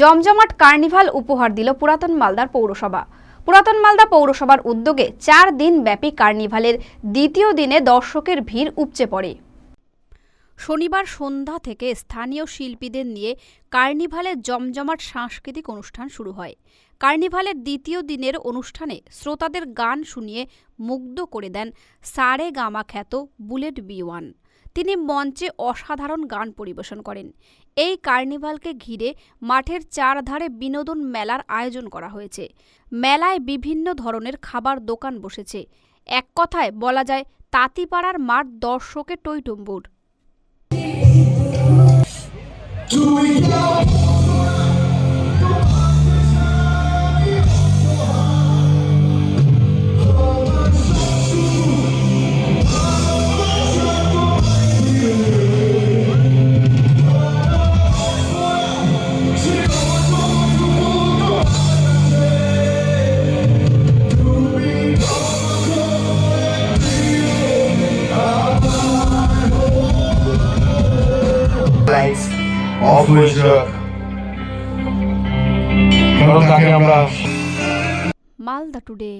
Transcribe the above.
জমজমাট কার্নিভাল উপহার দিল পুরাতন মালদার পৌরসভা। পুরাতন মালদা পৌরসভার উদ্যোগে চার দিন ব্যাপী কার্নিভালের দ্বিতীয় দিনে দর্শকের ভিড় উপচে পড়ে। শনিবার সন্ধ্যা থেকে স্থানীয় শিল্পীদের নিয়ে কার্নিভালের জমজমাট সাংস্কৃতিক অনুষ্ঠান শুরু হয়। কার্নিভালের দ্বিতীয় দিনের অনুষ্ঠানে শ্রোতাদের গান শুনিয়ে মুগ্ধ করে দেন সারে গামা খ্যাত বুলেট বি ওয়ান। তিনি মঞ্চে অসাধারণ গান পরিবেশন করেন। এই কার্নিভালকে ঘিরে মাঠের চারধারে বিনোদন মেলার আয়োজন করা হয়েছে। মেলায় বিভিন্ন ধরনের খাবার দোকান বসেছে। এক কথায় বলা যায়, তাঁতিপাড়ার মাঠ দর্শকে টইটুম্বুর। লাইটস কারণ তাকে আমরা মালদা টুডে